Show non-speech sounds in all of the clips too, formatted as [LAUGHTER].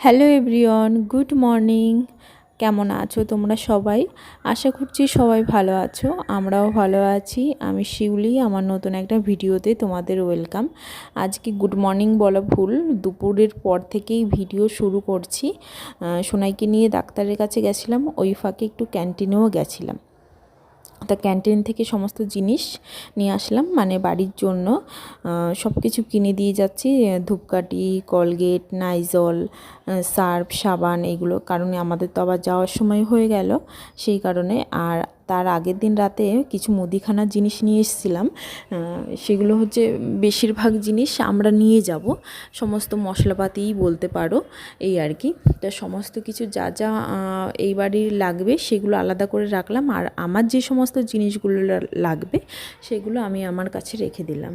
Hello everyone, good morning. কেমন আছো তোমরা সবাই? আশা করছি সবাই ভালো আছো, আমরাও ভালো আছি। আমি শিউলি, আমার নতুন একটা ভিডিওতে তোমাদের ওয়েলকাম। আজকে গুড মর্নিং বলা ভুল, দুপুরের পর থেকেই ভিডিও শুরু করছি। সোনাইকে নিয়ে ডাক্তারের কাছে গেছিলাম, ওই ফাঁকে একটু ক্যান্টিনেও গেছিলাম। তা ক্যান্টিন থেকে সমস্ত জিনিস নিয়ে আসলাম। মানে বাড়ির জন্য সব কিছু কিনে দিয়ে যাচ্ছি। ধূপকাঠি, কলগেট, নাইজল সার্ফ, সাবান, এগুলো। কারণে আমাদের তো আবার যাওয়ার সময় হয়ে গেল সেই কারণে। আর তার আগের দিন রাতে কিছু মুদিখানার জিনিস নিয়ে এসেছিলাম। সেগুলো হচ্ছে বেশিরভাগ জিনিস আমরা নিয়ে যাব। সমস্ত মশলাপাতিই বলতে পারো, এই আর কি। তো সমস্ত কিছু যা যা এই বাড়ির লাগবে সেগুলো আলাদা করে রাখলাম। আর আমার যে সমস্ত জিনিসগুলো লাগবে সেগুলো আমি আমার কাছে রেখে দিলাম।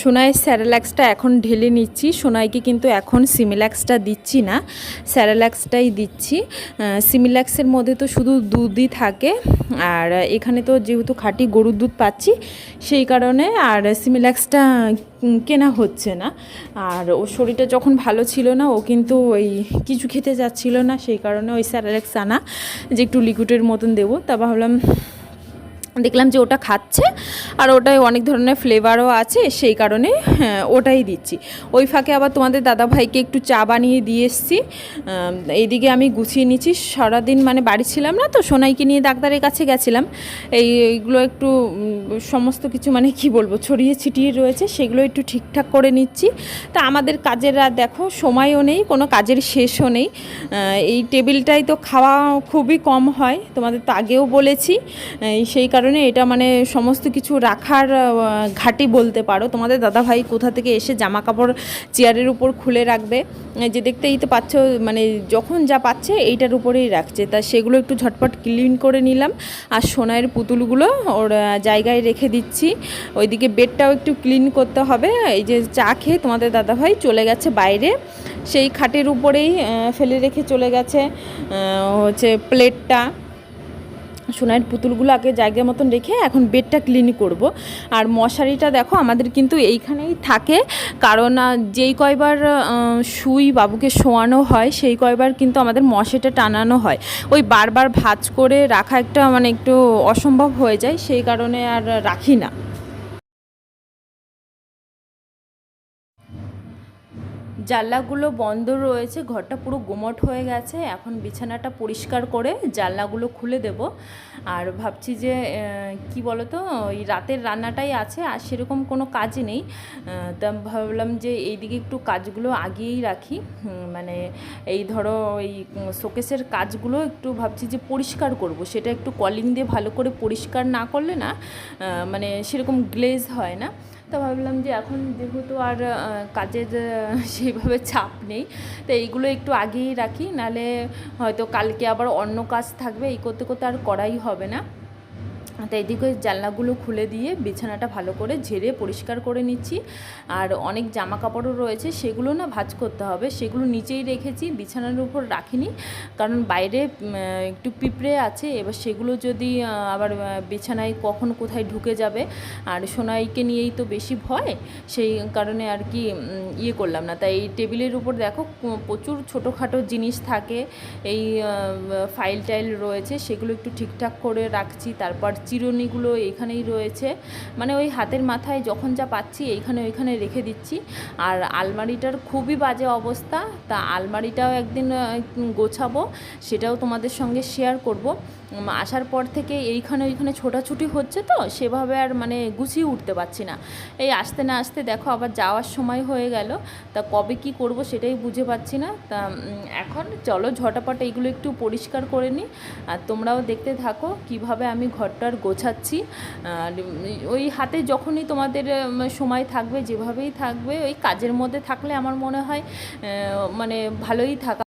সোনাইয়ের স্যারেল্যাক্সটা এখন ঢেলে নিচ্ছি। সোনাইকে কিন্তু এখন সিমিল্যাক্সটা দিচ্ছি না স্যারেল্যাক্সটাই দিচ্ছি। সিমিল্যাক্সের মধ্যে তো শুধু দুধই থাকে, আর এখানে তো যেহেতু খাঁটি গরুর দুধ পাচ্ছি, সেই কারণে আর সিমিল্যাক্সটা কেনা হচ্ছে না। আর ওর শরীরটা যখন ভালো ছিল না, ও কিন্তু ওই কিছু খেতে যাচ্ছিল না, সেই কারণে ওই স্যারেল্যাক্স আনা যে একটু লিকুইডের মতন দেবো। তা ভাবলাম দেখলাম যে ওটা খাচ্ছে আর ওটায় অনেক ধরনের ফ্লেভারও আছে সেই কারণে হ্যাঁ, ওটাই দিচ্ছি। ওই ফাঁকে আবার তোমাদের দাদাভাইকে একটু চা বানিয়ে দিয়ে এসছি। এইদিকে আমি গুছিয়ে নিচ্ছি। সারাদিন মানে বাড়ি ছিলাম না তো সোনাইকে নিয়ে ডাক্তারের কাছে গেছিলাম। এই এইগুলো একটু সমস্ত কিছু মানে কি বলব ছড়িয়ে ছিটিয়ে রয়েছে সেগুলো একটু ঠিকঠাক করে নিচ্ছি। তা আমাদের কাজের আর দেখো সময়ও নেই কোনো কাজের শেষও নেই। এই টেবিলটাই তো খাওয়া খুবই কম হয় তোমাদের তো আগেও বলেছি। সেই কারণে এটা মানে সমস্ত কিছু রাখার ঘাঁটি বলতে পারো। তোমাদের দাদাভাই কোথা থেকে এসে জামা কাপড় চেয়ারের উপর খুলে রাখবে যে দেখতেই তো পাচ্ছ মানে যখন যা পাচ্ছে এইটার উপরেই রাখছে। তা সেগুলো একটু ঝটপট ক্লিন করে নিলাম, আর সোনার পুতুলগুলো ওর জায়গায় রেখে দিচ্ছি। ওইদিকে বেডটাও একটু ক্লিন করতে হবে। এই যে চা খেয়ে তোমাদের দাদাভাই চলে গেছে বাইরে। সেই খাটের উপরেই ফেলে রেখে চলে গেছে হচ্ছে প্লেটটা সোনার পুতুলগুলো আগে জায়গার মতন রেখে এখন বেডটা ক্লিন করব। আর মশারিটা দেখো, আমাদের কিন্তু এইখানেই থাকে। কারণ যেই কয়বার শুই বাবুকে শোয়ানো হয়, সেই কয়বার কিন্তু আমাদের মশাটা টানানো হয়। ওই বারবার ভাঁজ করে রাখা একটা মানে একটু অসম্ভব হয়ে যায়, সেই কারণে আর রাখি না। জানলাগুলো বন্ধ রয়েছে, ঘরটা পুরো গোমট হয়ে গেছে। এখন বিছানাটা পরিষ্কার করে জানলাগুলো খুলে দেব। আর ভাবছি যে কি বলো তো ওই রাতের রান্নাটাই আছে, আর সেরকম কোনো কাজ নেই। তা ভাবলাম যে এইদিকে একটু কাজগুলো আগিয়েই রাখি। মানে এই ধরো এই শোকেসের কাজগুলো একটু ভাবছি যে পরিষ্কার করব। সেটা একটু কলিং দিয়ে ভালো করে পরিষ্কার না করলে না মানে সেরকম গ্লেজ হয় না। তো ভাবলাম যে এখন যেহেতু আর কাজের [LAUGHS] সেইভাবে চাপ নেই, তো এইগুলো একটু আগেই রাখি, নালে হয়তো কালকে আবার অন্য কাজ থাকবে, এই করতে করতে আর করাই হবে না। তো এদিকে জানলাগুলো খুলে দিয়ে বিছানাটা ভালো করে ঝেড়ে পরিষ্কার করে নিচ্ছি। আর অনেক জামা কাপড়ও রয়েছে, সেগুলো না ভাজ করতে হবে। সেগুলো নিচেই রেখেছি, বিছানার উপর রাখিনি। কারণ বাইরে একটু পিঁপড়ে আছে, এবার সেগুলো যদি আবার বিছানায় কখন কোথায় ঢুকে যাবে? আর সোনাইকে নিয়েই তো বেশি ভয়, সেই কারণে আর কি ইয়ে করলাম না। তাই এই টেবিলের উপর দেখো প্রচুর ছোটোখাটো জিনিস থাকে। এই ফাইল টাইল রয়েছে, সেগুলো একটু ঠিকঠাক করে রাখছি। তারপর চিরুনিগুলো এখানেই রয়েছে। মানে ওই হাতের মাথায় যখন যা পাচ্ছি এইখানে ওইখানে রেখে দিচ্ছি। আর আলমারিটার খুবই বাজে অবস্থা। তা আলমারিটাও একদিন গোছাবো, সেটাও তোমাদের সঙ্গে শেয়ার করব। আসার পর থেকে এইখানে ওইখানে ছোটাছুটি হচ্ছে তো, সেভাবে আর মানে গুছিয়ে উঠতে পারছি না। এই আসতে না আসতে দেখো আবার যাওয়ার সময় হয়ে গেল, তা কবে কি করব সেটাই বুঝে পাচ্ছি না। তা এখন চলো ঝটাপট এইগুলো একটু পরিষ্কার করে নিই, আর তোমরাও দেখতে থাকো কীভাবে আমি ঘরটার গোছাচ্ছি। আর ওই হাতে যখনই তোমাদের সময় থাকবে যেভাবেই থাকবে, ওই কাজের মধ্যে থাকলে আমার মনে হয় মানে ভালোই থাকা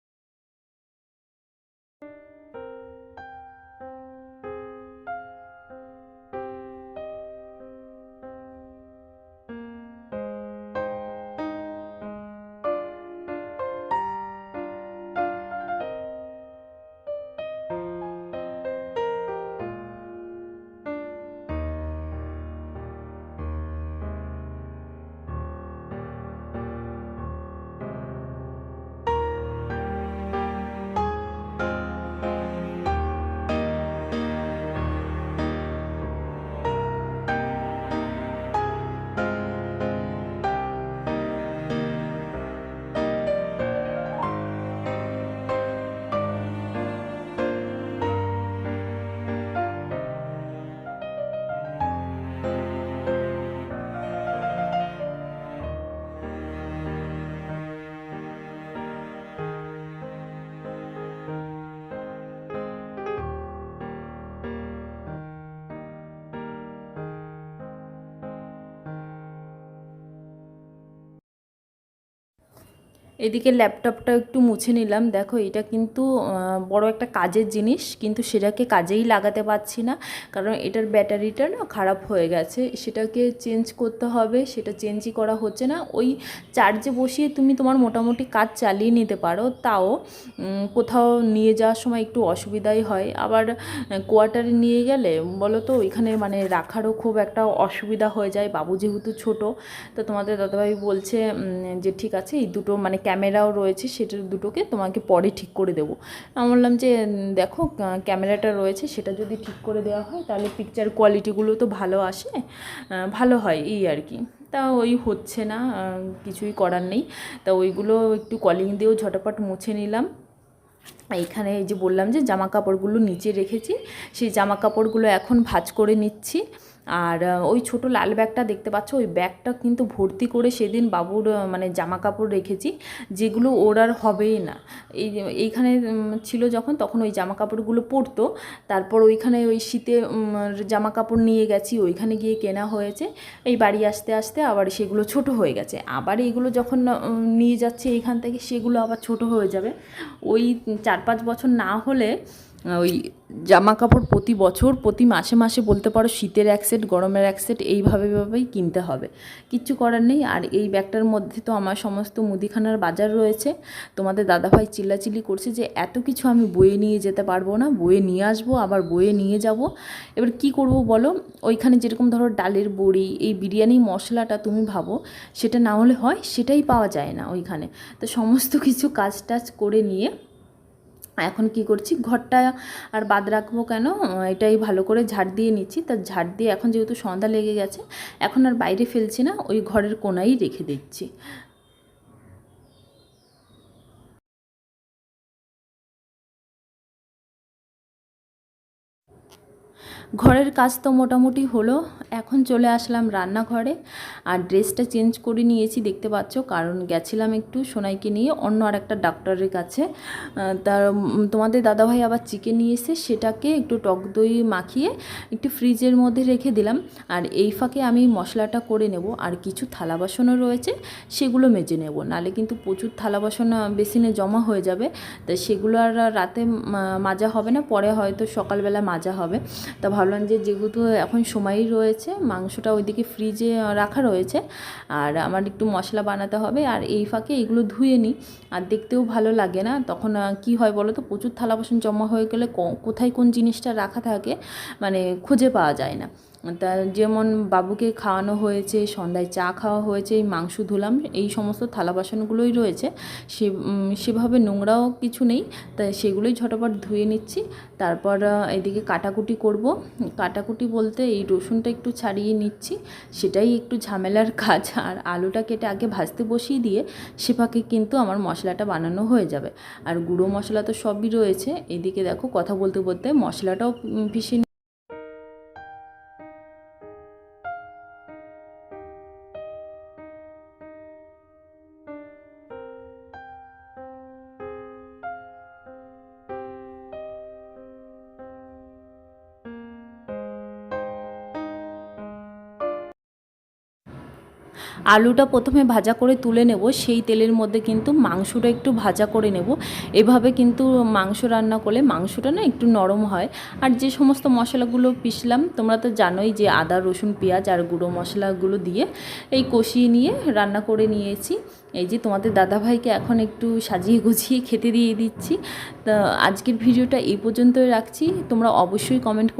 এদিকে ল্যাপটপটা একটু মুছে নিলাম। দেখো, এটা কিন্তু বড় একটা কাজের জিনিস, কিন্তু সেটাকে কাজেই লাগাতে পারছি না। কারণ এটার ব্যাটারিটা না খারাপ হয়ে গেছে। সেটাকে চেঞ্জ করতে হবে, সেটা চেঞ্জই করা হচ্ছে না। ওই চার্জে বসিয়ে তুমি তোমার মোটামুটি কাজ চালিয়ে নিতে পারো। তাও কোথাও নিয়ে যাওয়ার সময় একটু অসুবিধাই হয়। আবার কোয়ার্টারে নিয়ে গেলে বলো তো ওইখানে মানে রাখারও খুব একটা অসুবিধা হয়ে যায়। বাবু যেহেতু ছোট, তো তোমাদের দাদাভাই বলছে যে ঠিক আছে, এই দুটো মানে ক্যামেরাও রয়েছে সেটার দুটোকে তোমাকে পরে ঠিক করে দেবো। আমি বললাম যে দেখো ক্যামেরাটা রয়েছে, সেটা যদি ঠিক করে দেওয়া হয়, তাহলে পিকচার কোয়ালিটিগুলো তো ভালো আসে ভালো হয় এই আর কি। তা ওই হচ্ছে না কিছুই করার নেই। তা ওইগুলো একটু কলিং দিয়েও ঝটাপট মুছে নিলাম। এইখানে এই যে বললাম যে, জামা কাপড়গুলো নিচে রেখেছি, সেই জামা কাপড়গুলো এখন ভাঁজ করে নিচ্ছি। আর ওই ছোট লাল ব্যাগটা দেখতে পাচ্ছ, ওই ব্যাগটা কিন্তু ভর্তি করে সেদিন বাবুর মানে জামা কাপড় রেখেছি, যেগুলো ওর আর হবেই না। এই এইখানে ছিল যখন, তখন ওই জামা কাপড়গুলো পরতো, তারপর ওইখানে ওই শীতে জামা কাপড় নিয়ে গেছি, ওইখানে গিয়ে কেনা হয়েছে। এই বাড়ি আসতে আসতে আবার সেগুলো ছোট হয়ে গেছে। আবার এইগুলো যখন নিয়ে যাচ্ছে এইখান থেকে, সেগুলো আবার ছোট হয়ে যাবে। ওই চার পাঁচ বছর না হলে ওই জামা কাপড় প্রতি বছর, প্রতি মাসে মাসে বলতে পারো শীতের এক সেট, গরমের এক সেট, এইভাবে ভাবেই কিনতে হবে। কিচ্ছু করার নেই। আর এই ব্যাগটার মধ্যে তো আমার সমস্ত মুদিখানার বাজার রয়েছে। তোমাদের দাদাভাই চিল্লাচিল্লি করছে যে, এত কিছু আমি বয়ে নিয়ে যেতে পারব না বয়ে নিয়ে আসব, আবার বয়ে নিয়ে যাব। এবার কি করব বলো? ওইখানে যেরকম ধরো ডালের বড়ি, এই বিরিয়ানি মশলাটা তুমি ভাবো, সেটা না হলে হয়, সেটাই পাওয়া যায় না ওইখানে। তো সমস্ত কিছু কাজ টাজ করে নিয়ে এখন কি করছি? ঘরটা আর বাদ রাখব কেন? এটাই ভালো করে ঝাড় দিয়ে নিচ্ছি। তার ঝাড় দিয়ে এখন যেহেতু সন্ধ্যা লেগে গেছে, এখন আর বাইরে ফেলছি না, ওই ঘরের কোনাই রেখে দিচ্ছি। ঘরের কাজ তো মোটামুটি হলো, এখন চলে আসলাম রান্নাঘরে। আর ড্রেসটা চেঞ্জ করে নিয়েছি, দেখতে পাচ্ছ, কারণ গেছিলাম একটু সোনাইকে নিয়ে, অন্য আর একটা ডাক্তারের কাছে। তার তোমাদের দাদাভাই আবার চিকেন নিয়ে এসে সেটাকে একটু টক দই মাখিয়ে একটু ফ্রিজের মধ্যে রেখে দিলাম। আর এই ফাঁকে আমি মশলাটা করে নেব, আর কিছু থালা বাসনও রয়েছে, সেগুলো মেজে নেব। নালে কিন্তু প্রচুর থালা বাসন বেসিনে জমা হয়ে যাবে। তা সেগুলো আর রাতে মাজা হবে না, পরে হয়তো সকালবেলা মাজা হবে। তা ভাবলাম যে যেহেতু এখন সময়ই রয়েছে, মাংসটা ওইদিকে ফ্রিজে রাখা রয়েছে। আর আমার একটু মশলা বানাতে হবে। আর এই ফাঁকে এগুলো ধুয়ে নিই। আর দেখতেও ভালো লাগে না। তখন কি হয় বলো তো প্রচুর থালা বাসন জমা হয়ে গেলে কোথায় কোন জিনিসটা রাখা থাকে মানে খুঁজে পাওয়া যায় না। তা যেমন বাবুকে খাওয়ানো হয়েছে, সন্ধ্যায় চা খাওয়া হয়েছে মাংস ধুলাম, এই সমস্ত থালা বাসনগুলোই রয়েছে। সে সেভাবে নোংরাও কিছু নেই তাই সেগুলোই ঝটপট ধুয়ে নিচ্ছি। তারপর এদিকে কাটাকুটি করব। কাটাকুটি বলতে এই রসুনটা একটু ছাড়িয়ে নিচ্ছি, সেটাই একটু ঝামেলার [LAUGHS] কাজ। আর আলুটা কেটে আগে ভাজতে বসিয়ে দিয়ে, সে ফাঁকে কিন্তু আমার মশলাটা বানানো হয়ে যাবে। আর গুঁড়ো মশলা তো সবই রয়েছে। এদিকে দেখো, কথা বলতে বলতে মশলাটাও পিষে আলুটা প্রথমে ভাজা করে তুলে নেব, সেই তেলের মধ্যে কিন্তু মাংসটা একটু ভাজা করে নেব। এভাবে কিন্তু মাংস রান্না করলে মাংসটা না একটু নরম হয়। আর যে সমস্ত মশলাগুলো পিষলাম, তোমরা তো জানোই যে আদা, রসুন, পেঁয়াজ আর গুঁড়ো মশলাগুলো দিয়ে এই কষিয়ে নিয়ে রান্না করে নিয়েছি। এই যে তোমাদের দাদাভাইকে এখন একটু সাজিয়ে গুছিয়ে খেতে দিয়ে দিচ্ছি। তা আজকের ভিডিওটা এই পর্যন্তই রাখছি। তোমরা অবশ্যই কমেন্ট